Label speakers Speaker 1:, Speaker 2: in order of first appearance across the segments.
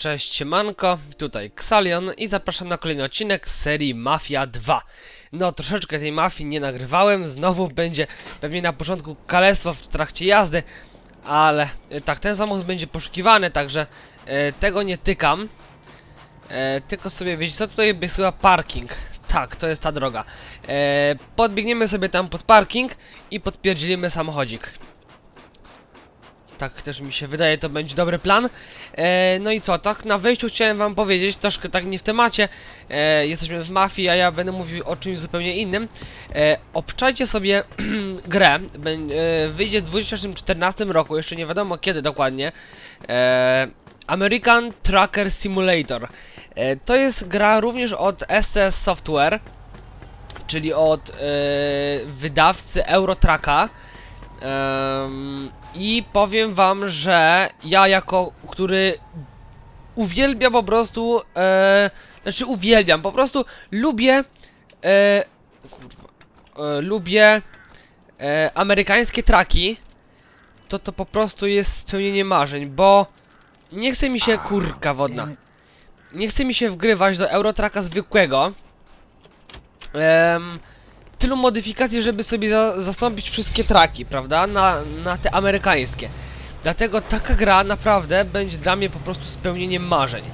Speaker 1: Cześć, siemanko, tutaj Xalion i zapraszam na kolejny odcinek z serii Mafia 2. No, troszeczkę tej mafii nie nagrywałem, znowu będzie pewnie na początku kalectwo w trakcie jazdy, ale e, tak, ten samochód będzie poszukiwany, także e, tego nie tykam. E, tylko sobie wiecie, co tutaj jest chyba parking. Tak, to jest ta droga. E, podbiegniemy sobie tam pod parking i podpierdzilimy samochodzik. Tak też mi się wydaje, to będzie dobry plan. E, no i co, tak na wejściu chciałem wam powiedzieć, troszkę tak nie w temacie, e, jesteśmy w mafii, a ja będę mówił o czymś zupełnie innym. E, obczajcie sobie grę, Bę, e, wyjdzie w 2014 roku, jeszcze nie wiadomo kiedy dokładnie. E, American Tracker Simulator. E, to jest gra również od SS Software, czyli od e, wydawcy Eurotracka. Em, I powiem wam, że ja jako, który uwielbia po prostu, e, znaczy uwielbiam, po prostu lubię, e, kurwa, e, lubię e, amerykańskie traki, to to po prostu jest spełnienie marzeń, bo nie chce mi się kurka wodna. Nie chce mi się wgrywać do Eurotraka zwykłego. Em, tylu modyfikacji, żeby sobie za zastąpić wszystkie traki, prawda? Na, na te amerykańskie. Dlatego taka gra naprawdę będzie dla mnie po prostu spełnieniem marzeń.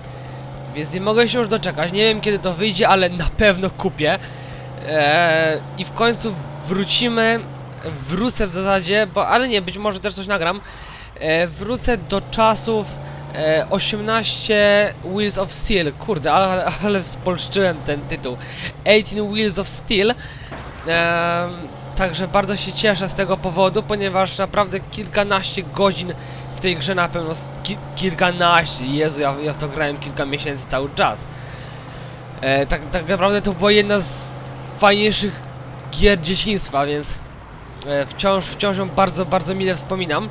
Speaker 1: Więc nie mogę się już doczekać. Nie wiem kiedy to wyjdzie, ale na pewno kupię. Eee, I w końcu wrócimy. Wrócę w zasadzie, bo ale nie, być może też coś nagram. E, wrócę do czasów e, 18 Wheels of Steel. Kurde, ale, ale spolszczyłem ten tytuł. 18 Wheels of Steel. Em, także bardzo się cieszę z tego powodu, ponieważ naprawdę kilkanaście godzin w tej grze na pewno ki kilkanaście, Jezu, ja, ja w to grałem kilka miesięcy cały czas. E, tak, tak naprawdę to była jedna z fajniejszych gier dzieciństwa, więc e, wciąż, wciąż ją bardzo, bardzo mile wspominam.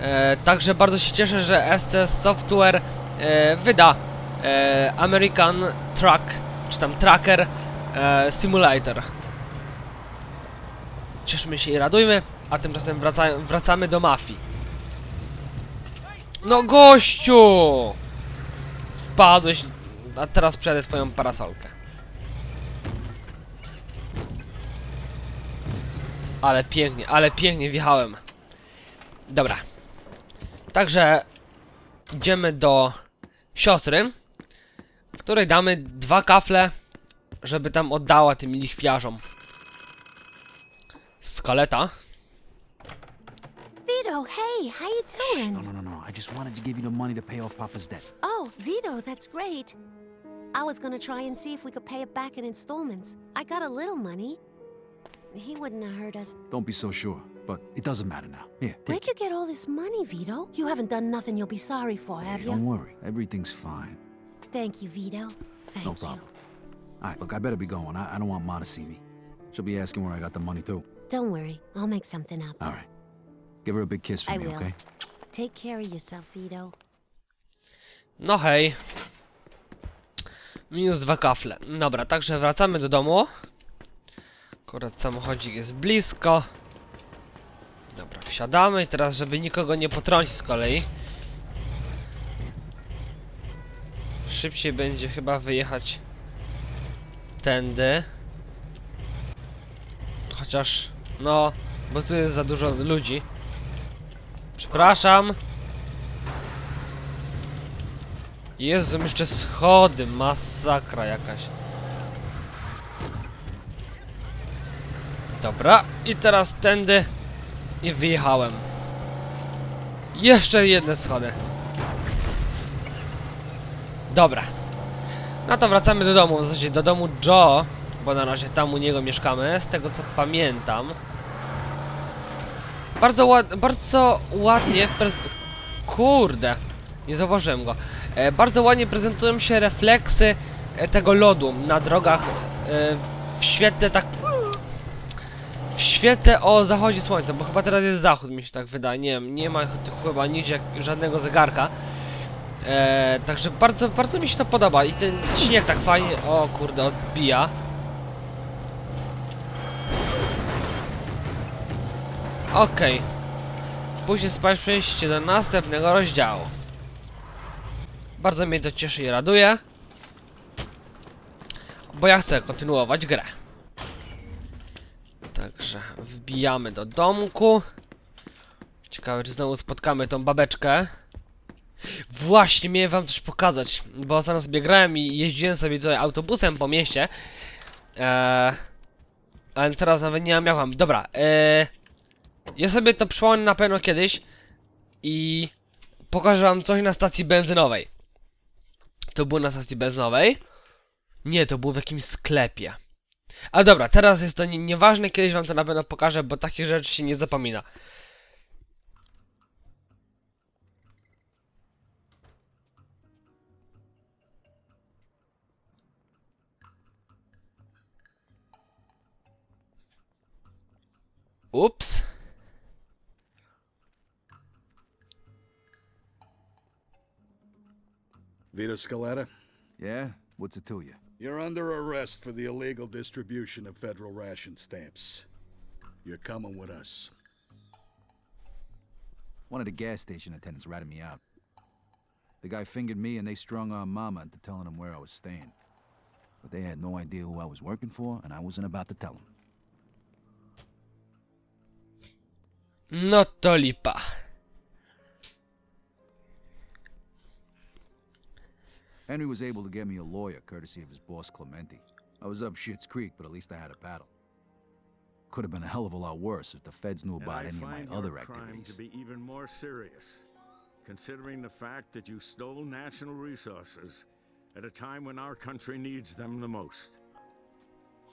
Speaker 1: E, także bardzo się cieszę, że SCS Software e, wyda e, American Truck, czy tam Tracker e, Simulator. Cieszmy się i radujmy, a tymczasem wraca, wracamy do mafii. No gościu! Wpadłeś, a teraz przejadę twoją parasolkę. Ale pięknie, ale pięknie wjechałem. Dobra. Także idziemy do siostry, której damy dwa kafle, żeby tam oddała tym lichwiarzom. Skaleta.
Speaker 2: Vito, hey, how you doing?
Speaker 3: No, no, no, no. I just wanted to give you the money to pay off Papa's debt.
Speaker 2: Oh, Vito, that's great. I was gonna try and see if we could pay it back in installments. I got a little money. He wouldn't have hurt us.
Speaker 3: Don't be so sure, but it doesn't matter now. Here, take
Speaker 2: Where'd you get all this money, Vito? You haven't done nothing you'll be sorry for, have
Speaker 3: it. Don't
Speaker 2: you?
Speaker 3: worry. Everything's fine.
Speaker 2: Thank you, Vito. Thank
Speaker 3: No
Speaker 2: you.
Speaker 3: problem. All right, look, I better be going. I, I don't want Ma to see me. She'll be asking where I got the money, too.
Speaker 2: Don't worry, I'll make something up.
Speaker 3: All right. Give her a big kiss for
Speaker 2: I
Speaker 3: me,
Speaker 2: will.
Speaker 3: okay?
Speaker 2: Take care of yourself, Vito.
Speaker 1: No hej. Minus dwa kafle. Dobra, także wracamy do domu. Akurat samochodzik jest blisko. Dobra, wsiadamy i teraz, żeby nikogo nie potrącić z kolei. Szybciej będzie chyba wyjechać tędy. Chociaż, no, bo tu jest za dużo ludzi. Przepraszam. Jezu, jeszcze schody, masakra jakaś. Dobra, i teraz tędy i wyjechałem. Jeszcze jedne schody. Dobra. No to wracamy do domu, w zasadzie do domu Joe, bo na razie tam u niego mieszkamy, z tego co pamiętam. Bardzo ład, bardzo ładnie. Kurde, nie zauważyłem go. E, bardzo ładnie prezentują się refleksy e, tego lodu na drogach e, w świetle tak... W świetle o zachodzie słońca, bo chyba teraz jest zachód, mi się tak wydaje. Nie wiem, nie ma chyba nigdzie żadnego zegarka. E, także bardzo, bardzo mi się to podoba i ten śnieg tak fajnie, o kurde, odbija. Okej. później spać przejść do następnego rozdziału. Bardzo mnie to cieszy i raduje. Bo ja chcę kontynuować grę. Także wbijamy do domku. Ciekawe, czy znowu spotkamy tą babeczkę. Właśnie, miałem wam coś pokazać, bo ostatnio sobie grałem i jeździłem sobie tutaj autobusem po mieście. Eee, ale teraz nawet nie mam jak mam. Dobra, eee, ja sobie to przypomnę na pewno kiedyś i pokażę wam coś na stacji benzynowej. To było na stacji benzynowej? Nie, to było w jakimś sklepie. A dobra, teraz jest to nie, nieważne, kiedyś wam to na pewno pokażę, bo takich rzeczy się nie zapomina. Ups.
Speaker 4: Vito Scaletta,
Speaker 3: Yeah? What's it to you?
Speaker 4: you're under arrest for the illegal distribution of federal ration stamps. You're coming with us.
Speaker 3: One of the gas station attendants ratted me out. The guy fingered me and they strung on Mama into telling him where I was staying. But they had no idea who I was working for, and I wasn't about to tell them.
Speaker 1: No to lipa.
Speaker 3: Henry was able to get me a lawyer courtesy of his boss Clementi. I was up Shit's Creek, but at least I had a paddle. Could have been a hell of a lot worse if the feds knew about any of my
Speaker 5: find your
Speaker 3: other
Speaker 5: crime
Speaker 3: activities.
Speaker 5: to be even more serious, considering the fact that you stole national resources at a time when our country needs them the most.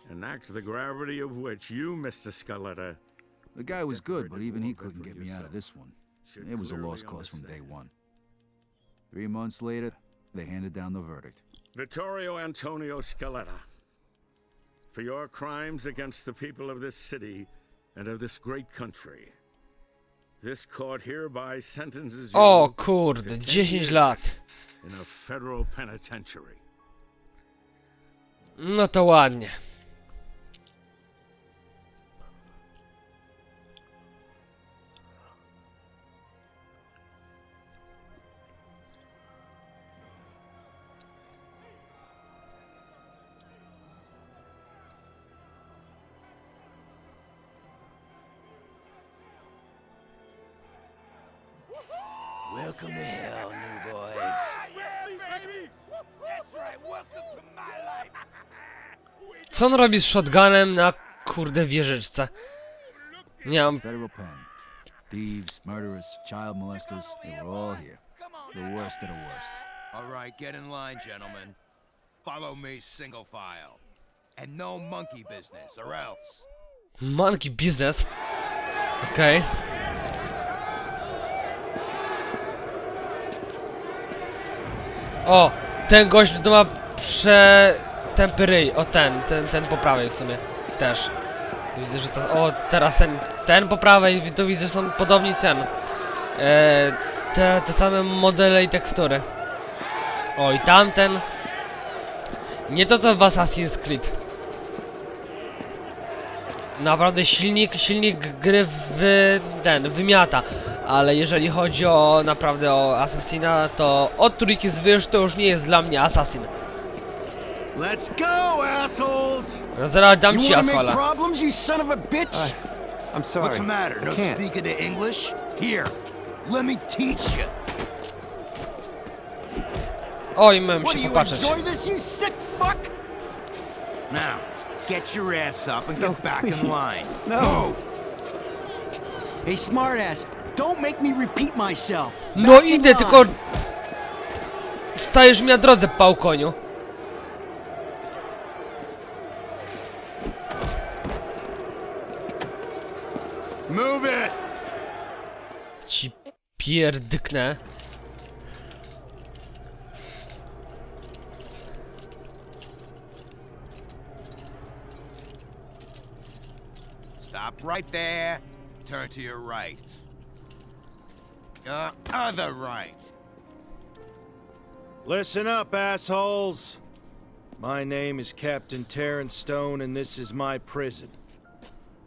Speaker 5: An act the gravity of which you, Mr. Scaletta,
Speaker 3: The guy was good, but even he couldn't get me out of this one. It was a lost cause from day one. Three months later, they handed down the verdict.
Speaker 5: Vittorio Antonio Scaletta, for your crimes against the people of this city and of this great country. This court hereby sentences you
Speaker 1: O
Speaker 5: to
Speaker 1: kurde,
Speaker 5: 10
Speaker 1: 10
Speaker 5: years
Speaker 1: lat.
Speaker 5: in a federal penitentiary.
Speaker 1: No to ładnie. Co on robi z shotgunem na kurde wieżyczce? Nie mam...
Speaker 3: Federal pen. Thieves, murderers, child molesters, they were all here. The worst of the worst.
Speaker 6: All right, get in line, gentlemen. Follow me single file. And no monkey business, or else.
Speaker 1: Monkey business. Okej. O! Ten gość to ma przetępy ryj. O ten, ten, ten po prawej w sumie. Też. Widzę, że to... O, teraz ten, ten po prawej, tu widzę, że są podobni ten. E, te, te same modele i tekstury. O, i tamten. Nie to co w Assassin's Creed. Naprawdę silnik, silnik gry w ten, wymiata. Ale jeżeli chodzi o naprawdę o Assassina, to od trójki zwyż to już nie jest dla mnie Assassin.
Speaker 7: Let's go, assholes!
Speaker 1: No zaraz dam
Speaker 7: You
Speaker 1: ci asfala.
Speaker 7: problems, you son of a bitch?
Speaker 6: What's
Speaker 7: I'm sorry.
Speaker 6: the matter? No speaking to English? Here, let me teach you.
Speaker 1: Oj, mam
Speaker 7: What
Speaker 1: się
Speaker 7: do you
Speaker 1: popatrzeć.
Speaker 7: enjoy this, you sick fuck?
Speaker 6: Now, get your ass up and get back in line.
Speaker 7: No. Hey, smartass, don't make me repeat myself.
Speaker 1: No
Speaker 7: Back in
Speaker 1: idę,
Speaker 7: line.
Speaker 1: tylko... Stajesz mi na drodze, pałkoniu.
Speaker 6: Move it.
Speaker 1: Ci pierdyknę.
Speaker 6: Stop right there. Turn to your right. Your other right.
Speaker 8: Listen up, assholes. My name is Captain Terrence Stone, and this is my prison.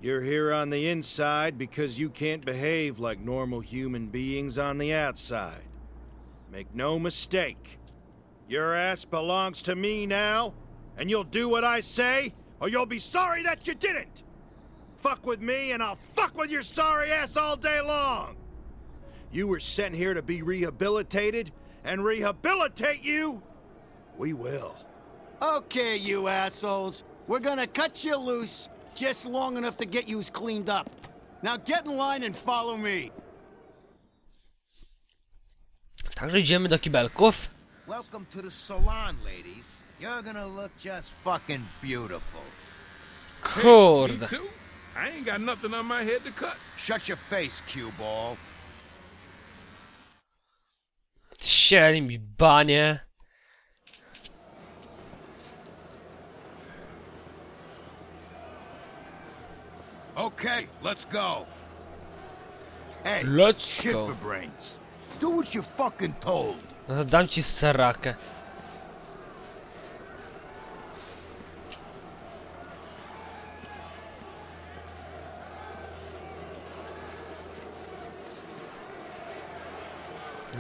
Speaker 8: You're here on the inside because you can't behave like normal human beings on the outside. Make no mistake. Your ass belongs to me now, and you'll do what I say, or you'll be sorry that you didn't! Fuck with me, and I'll fuck with your sorry ass all day long! You were sent here to be rehabilitated, and rehabilitate you, we will.
Speaker 7: Okay, you assholes. We're gonna cut you loose just long enough to get yous cleaned up. Now get in line and follow me.
Speaker 1: Także idziemy do kibelków.
Speaker 6: Welcome to the salon, ladies. You're gonna look just fucking beautiful.
Speaker 1: Kurde.
Speaker 5: too? I ain't got nothing on my head to cut.
Speaker 6: Shut your face, cue ball.
Speaker 1: Sieli mi banie.
Speaker 6: Okay, let's go. Hey,
Speaker 1: Let's
Speaker 6: shit
Speaker 1: go.
Speaker 6: for brains. Do what you're fucking told.
Speaker 1: No to dam ci serakę.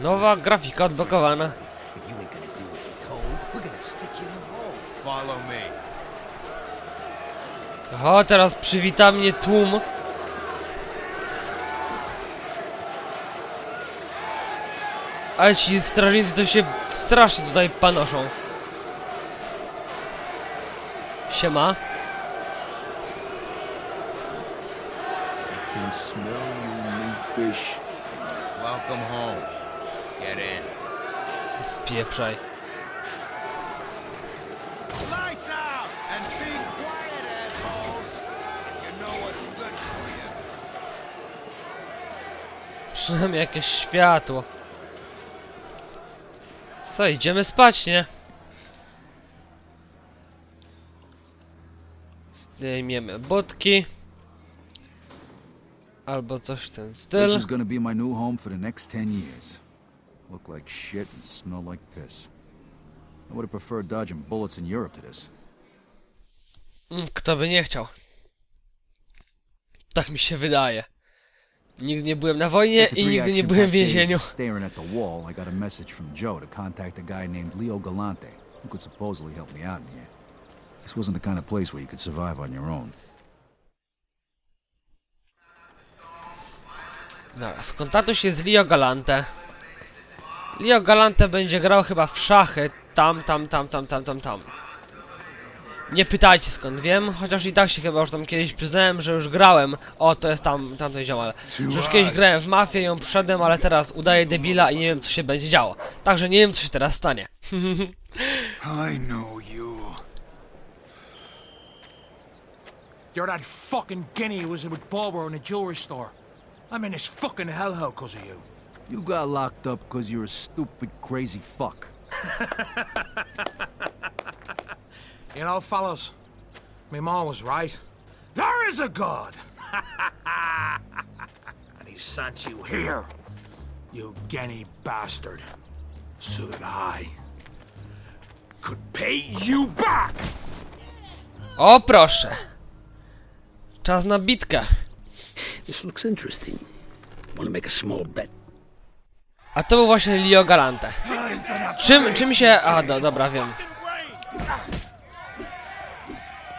Speaker 1: Nowa grafika odblokowana.
Speaker 6: If you ain't gonna do what you're told, we're gonna stick you in the hole. Follow me.
Speaker 1: O, teraz przywita mnie tłum. Ale ci strażnicy to się strasznie tutaj panoszą. Siema.
Speaker 3: Can smell you, new fish.
Speaker 6: Welcome home. Get in.
Speaker 1: Spieprzaj. Przynajmniej jakieś światło. Co, idziemy spać, nie? Zdejmiemy budki. Albo coś w ten
Speaker 3: This
Speaker 1: styl.
Speaker 3: is gonna be my new home for the next ten years. Look like shit and smell like piss. I would have preferred dodging bullets in Europe to this.
Speaker 1: Mm, Kto by nie chciał? Tak mi się wydaje. Nigdy nie byłem na wojnie i nigdy nie byłem w więzieniu.
Speaker 3: Staring at the wall, I got a message from Joe to contact a guy named Leo Galante, who could supposedly help me out in here. This wasn't the kind of place where you could survive on your own.
Speaker 1: Dobra, skontaktuj się z Leo Galante. Leo Galante będzie grał chyba w szachy. Tam, tam, tam, tam, tam, tam, tam. Nie pytajcie skąd wiem, chociaż i tak się chyba już tam kiedyś przyznałem, że już grałem. O, to jest tam, tamten ziomal. Że już kiedyś grałem w mafię, ją przyszedłem, ale teraz udaję debila i nie wiem co się będzie działo. Także nie wiem co się teraz stanie.
Speaker 6: I know you.
Speaker 9: You're that fucking guinea who was with Barbara in the jewelry store. I'm in this fucking hellhole because of you.
Speaker 3: You got locked up because you're a stupid, crazy fuck.
Speaker 9: You know, fellas, my mom was right. There is a God! and he sent you here, you guinea bastard, so that I could pay you back!
Speaker 1: O proszę. Czas na bitkę.
Speaker 10: This looks interesting. Want to make a small bet?
Speaker 1: A to był właśnie Leo Galante. Czym, czym się... A, do, dobra, wiem.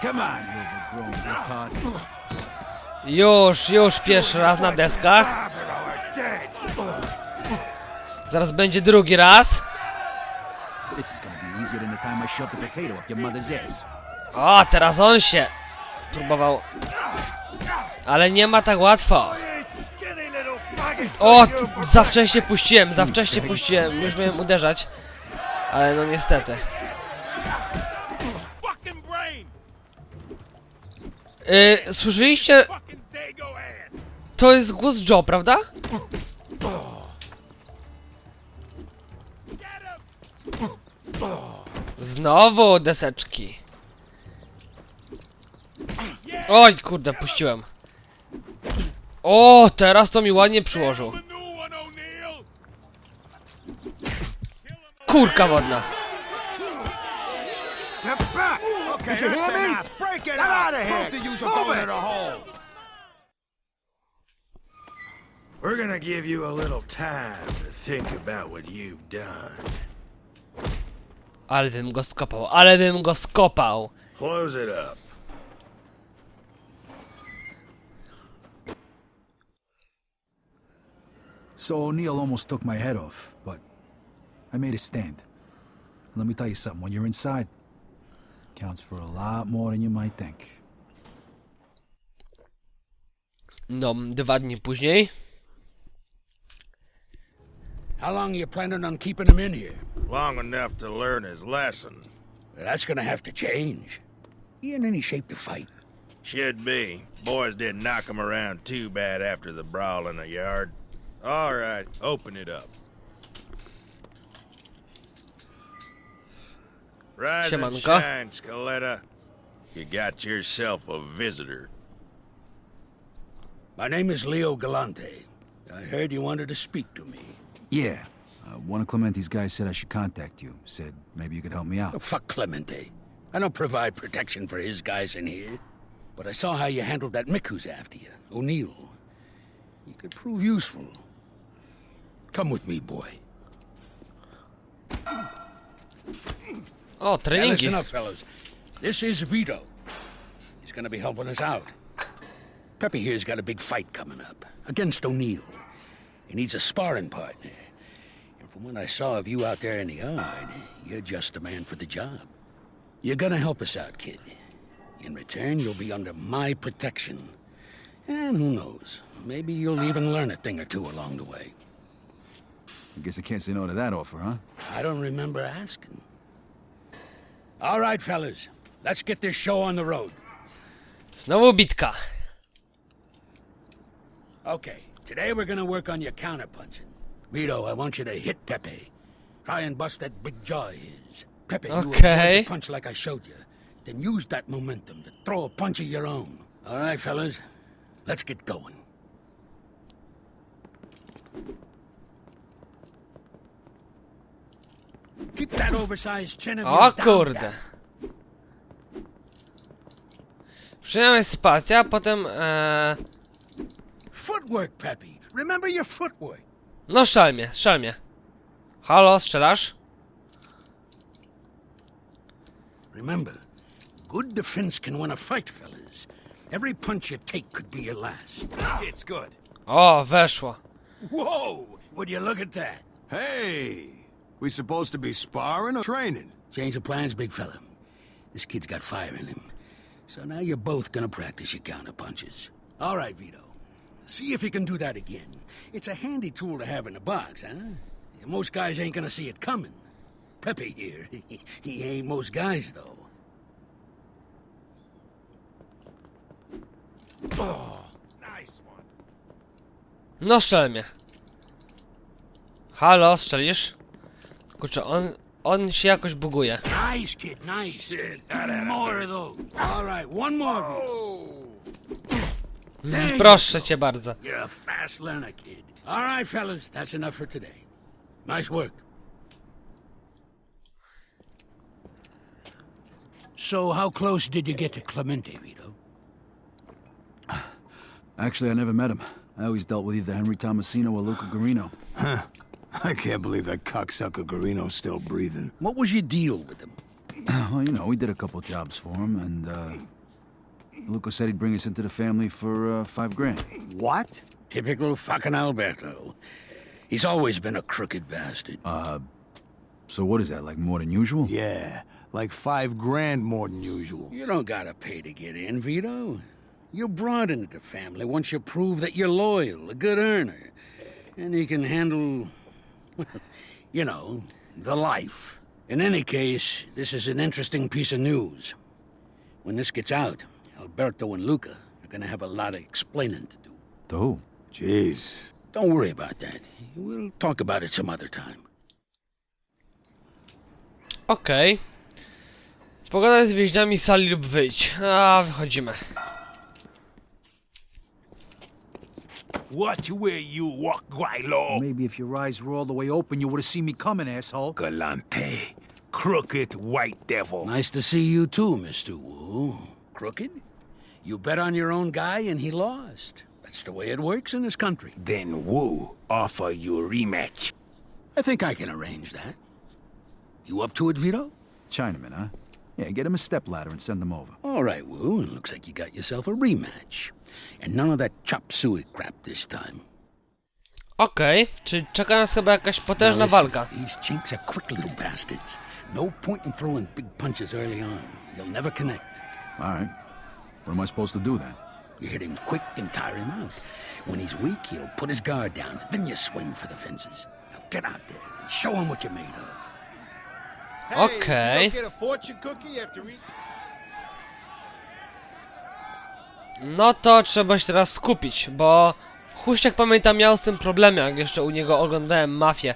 Speaker 3: Come on, you overgrown retard.
Speaker 1: Już, już pierwszy raz na deskach. Zaraz będzie drugi raz. O, teraz on się próbował. Ale nie ma tak łatwo. O, za wcześnie puściłem, za wcześnie puściłem. Już miałem uderzać. Ale no niestety. Yy, słyszeliście? To jest głos Joe, prawda? Znowu deseczki. Oj, kurde, puściłem. O, teraz to mi ładnie przyłożył. Kurka wodna.
Speaker 6: Did you hear me? Break it out of here. Both of yous are going to the hole.
Speaker 8: We're gonna give you a little time to think about what you've done.
Speaker 1: Ale bym go skopał, ale bym go skopał.
Speaker 8: Close it up.
Speaker 3: So O'Neill almost took my head off, but I made a stand. Let me tell you something, when you're inside, counts for a lot more than you might think.
Speaker 1: No, dwa dni później.
Speaker 10: How long are you planning on keeping him in here?
Speaker 8: Long enough to learn his lesson.
Speaker 10: That's gonna have to change. He in any shape to fight?
Speaker 8: Should be. Boys didn't knock him around too bad after the brawl in the yard. All right, open it up. Rise and
Speaker 1: Siemanko.
Speaker 8: shine, Scaletta. You got yourself a visitor.
Speaker 10: My name is Leo Galante. I heard you wanted to speak to me.
Speaker 3: Yeah, uh, one of Clementi's guys said I should contact you. Said maybe you could help me
Speaker 10: Oh,
Speaker 3: out.
Speaker 10: fuck Clemente. I don't provide protection for his guys in here. But I saw how you handled that Mick who's after you, O'Neill. You could prove useful. Come with me, boy.
Speaker 1: Oh, o,
Speaker 10: Now
Speaker 1: treningi.
Speaker 10: listen up, fellas. This is Vito. He's gonna be helping us out. Peppy here's got a big fight coming up against O'Neill. He needs a sparring partner. And from what I saw of you out there in the yard, you're just the man for the job. You're gonna help us out, kid. In return, you'll be under my protection. And who knows, maybe you'll even learn a thing or two along the way.
Speaker 3: I guess I can't say no to that offer, huh?
Speaker 10: I don't remember asking. All right, fellas, let's get this show on the road.
Speaker 1: Znowu bitka.
Speaker 10: Okay, today we're gonna work on your counterpunching. Vito, I want you to hit Pepe. Try and bust that big jaw of his. Pepe, you
Speaker 1: Okay.
Speaker 10: the punch like I showed you. Then use that momentum to throw a punch of your own. All right, fellas, let's get going. Keep that oversized chin of
Speaker 1: O
Speaker 10: yours down,
Speaker 1: kurde. Przynajmniej spacja, a potem... E...
Speaker 10: Footwork, Pepe. Remember your footwork.
Speaker 1: No strzel mnie, strzel mnie. Halo, strzelasz?
Speaker 10: Remember, good defense can win a fight, fellas. Every punch you take could be your last.
Speaker 8: It's good.
Speaker 1: O, weszło.
Speaker 10: Whoa! Would you look at that?
Speaker 9: Hey, we supposed to be sparring or training?
Speaker 10: Change of plans, big fella. This kid's got fire in him. So now you're both gonna practice your counter punches. All right, Vito. See if you can do that again. It's a handy tool to have in the box, huh? Most guys ain't gonna see it coming. Pepe here, he ain't most guys, though.
Speaker 8: Nice one.
Speaker 1: No strzel mnie. Halo, strzelisz? Kurczę, on... On się jakoś buguje.
Speaker 10: Nice, kid, nice. More of those. All right, one more. You
Speaker 1: Proszę cię bardzo.
Speaker 10: You're a fast learner, kid. All right, fellas, that's enough for today. Nice work. So, how close did you get to Clemente, Vito?
Speaker 3: Actually, I never met him. I always dealt with either Henry Tomasino or Luca Garino.
Speaker 9: I can't believe that cocksucker Garino's still breathing.
Speaker 10: What was your deal with him?
Speaker 3: well, you know, we did a couple jobs for him, and uh, Luca said he'd bring us into the family for uh, five grand.
Speaker 10: What? Typical fucking Alberto. He's always been a crooked bastard. Uh...
Speaker 3: So what is that, like more than usual?
Speaker 9: Yeah, like five grand more than usual.
Speaker 10: You don't gotta pay to get in, Vito. You're brought into the family once you prove that you're loyal, a good earner, and you can handle, you know, the life. In any case, this is an interesting piece of news. When this gets out, Alberto and Luca are gonna have a lot of explaining to do.
Speaker 3: To who?
Speaker 9: Jeez.
Speaker 10: Don't worry about that. We'll talk about it some other time.
Speaker 1: Okej. Pogadaj z więźniami z sali lub wyjdź. A, wychodzimy.
Speaker 9: Watch where you walk, Guaylo.
Speaker 3: Maybe if your eyes were all the way open, you would have seen me coming, asshole.
Speaker 9: Galante. Crooked white devil.
Speaker 10: Nice to see you too, Mr. Wu. Crooked? You bet on your own guy and he lost. That's the way it works in this country.
Speaker 9: Then Wu offer you a rematch.
Speaker 10: I think I can arrange that. You up to it, Vito?
Speaker 3: Chinaman, huh? Yeah, get him a stepladder and send them over.
Speaker 10: All right, Wu. It looks like you got yourself a rematch. And none of that chop suey crap this time.
Speaker 1: Okej, czyli czeka nas chyba jakaś
Speaker 10: Now
Speaker 1: potężna
Speaker 10: listen,
Speaker 1: walka.
Speaker 10: These chinks are quick little bastards. No point in throwing big punches early on. You'll never connect.
Speaker 3: All right. What am I supposed to do then?
Speaker 10: You hit him quick and tire him out. When he's weak, he'll put his guard down. Then you swing for the fences. Now get out there and show him what you're made of.
Speaker 1: Okej. No to trzeba się teraz skupić, bo Huściak pamiętam miał z tym problemy, jak jeszcze u niego oglądałem Mafię.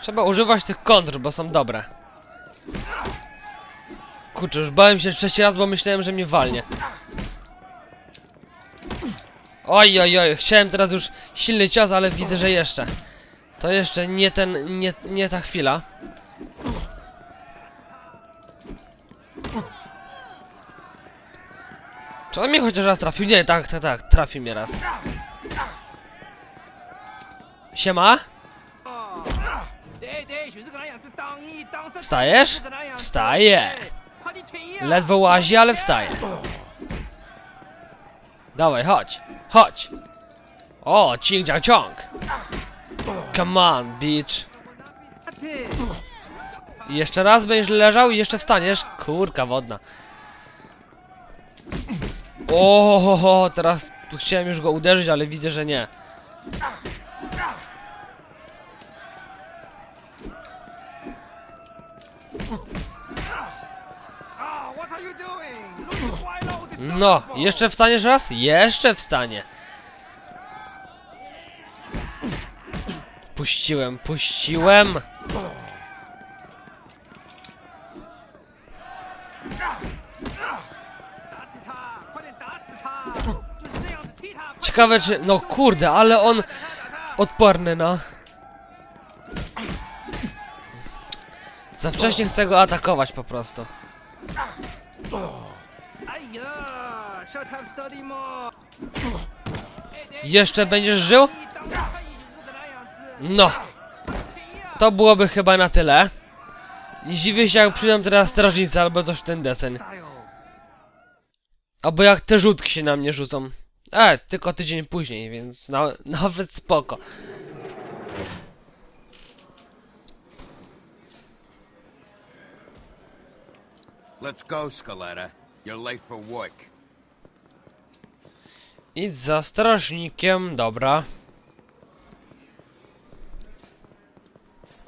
Speaker 1: Trzeba używać tych kontr, bo są dobre. Kurczę, już bałem się trzeci raz, bo myślałem, że mnie walnie. Oj, oj, oj, chciałem teraz już silny cios, ale widzę, że jeszcze. To jeszcze nie ten, nie, nie ta chwila. Czy on mnie chociaż raz trafił? Nie, tak, tak, tak, trafił mnie raz. Siema? Wstajesz? Wstaję. Ledwo łazi, ale wstaje. Dawaj, chodź, chodź. O, ching chang chong. Come on, bitch. Jeszcze raz będziesz leżał i jeszcze wstaniesz. Kurka wodna. O, teraz chciałem już go uderzyć, ale widzę, że nie. No, jeszcze wstaniesz raz? Jeszcze wstanie. Puściłem, puściłem. Ciekawe czy... No kurde, ale on... Odporny, no. Za wcześnie chcę go atakować po prostu. Jeszcze będziesz żył? No. To byłoby chyba na tyle. Nie dziwię się jak przyjdą teraz strażnicy albo coś w ten desen. Albo jak te rzutki się na mnie rzucą. E, tylko tydzień później, więc na, nawet spoko.
Speaker 6: Let's go, Scaletta. You're late for work.
Speaker 1: Idź za strażnikiem, dobra.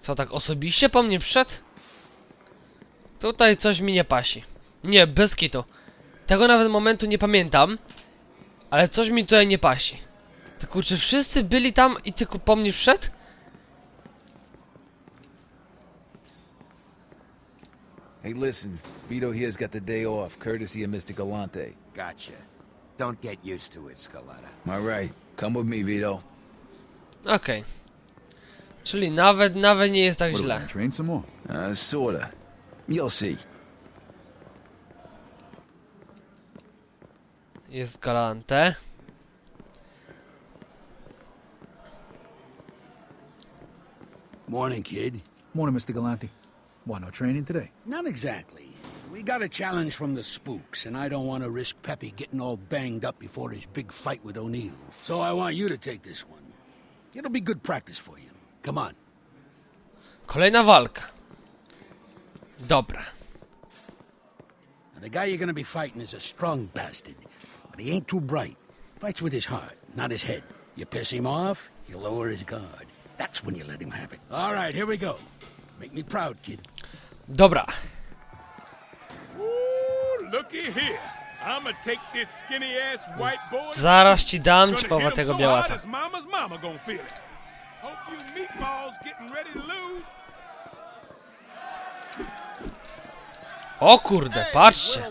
Speaker 1: Co, tak osobiście po mnie przyszedł? Tutaj coś mi nie pasi. Nie, bez kitu. Tego nawet momentu nie pamiętam. Ale coś mi tutaj nie pasi. To kurczę, wszyscy byli tam i tylko po mnie wszedł?
Speaker 11: Hey, listen, Vito here's got the day off, courtesy of Mr. Galante.
Speaker 6: Gotcha. Don't get used to it, Scaletta.
Speaker 11: All right, come with me, Vito.
Speaker 1: Okej. Czyli nawet, nawet nie jest tak
Speaker 3: What, are we
Speaker 1: źle.
Speaker 3: gonna train some more?
Speaker 11: Uh, sorta. You'll see.
Speaker 1: Jest galante.
Speaker 10: Morning, kid.
Speaker 3: Morning, Mr. Galante. Why, no training today?
Speaker 10: Not exactly. We got a challenge from the spooks, and I don't want to risk Peppy getting all banged up before his big fight with O'Neill. So I want you to take this one. It'll be good practice for you. Come on.
Speaker 1: Kolejna walka. Dobra.
Speaker 10: Now, the guy you're gonna be fighting is a strong bastard, but he ain't too bright. Fights with his heart, not his head. You piss him off, he'll lower his guard. That's when you let him have it. All right, here we go. Make me proud, kid.
Speaker 1: Dobra. Zaraz ci dam ci
Speaker 9: him
Speaker 1: tego białasa.
Speaker 9: his mama's mama gonna feel it. Hope you meatballs getting ready to lose.
Speaker 1: O kurde, patrzcie.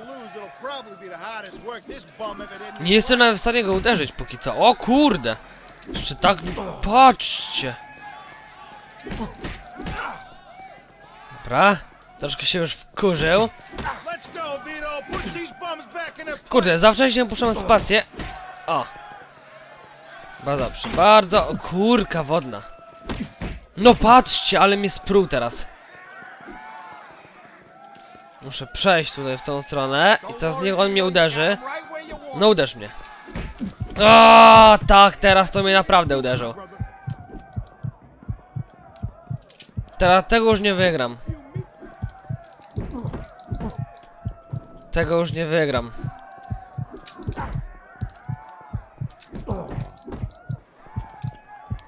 Speaker 1: Nie jestem nawet w stanie go uderzyć póki co. O kurde. Jeszcze tak... Patrzcie. Dobra. Troszkę się już wkurzył. Kurde, za wcześnie puszczam spację. O. Bardzo dobrze, bardzo... Kurka wodna. No patrzcie, ale mnie sprół teraz. Muszę przejść tutaj w tą stronę i teraz niech on mnie uderzy. No uderz mnie. O, tak, teraz to mnie naprawdę uderzył. Teraz tego już nie wygram. Tego już nie wygram.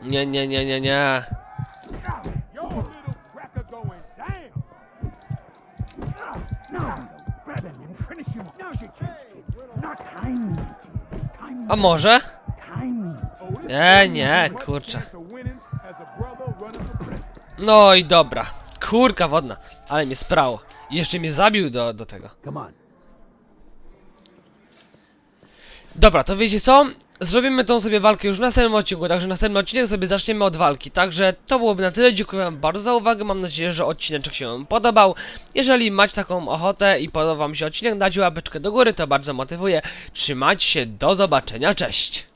Speaker 1: Nie, nie, nie, nie, nie. A może? Nie, nie, kurczę. No i dobra. Kurka wodna. Ale mnie sprało. Jeszcze mnie zabił do, do tego. Dobra, to wiecie co? Zrobimy tą sobie walkę już w następnym odcinku, także następny odcinek sobie zaczniemy od walki. Także to byłoby na tyle. Dziękuję wam bardzo za uwagę. Mam nadzieję, że odcineczek się wam podobał. Jeżeli macie taką ochotę i podoba wam się odcinek, dajcie łapeczkę do góry, to bardzo motywuje. Trzymajcie się, do zobaczenia, cześć!